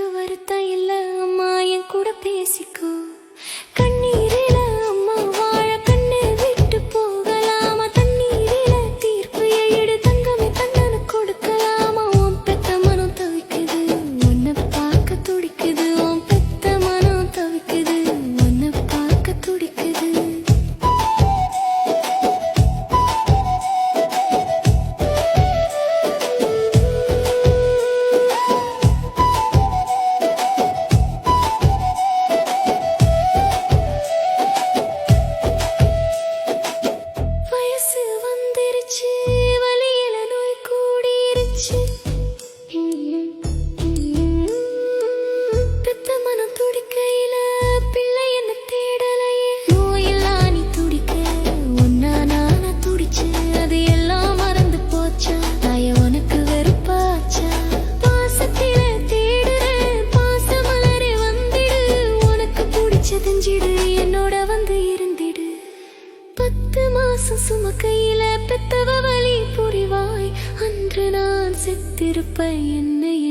எனக்கு வருத்தம் இல்லை என் கூட பேசிக்கோ. என்னோட வந்து இருந்திடு. பத்து மாசம் சும கையில பெத்தவ வழி புரிவாய். அன்று நான் செத்திருப்ப என்னை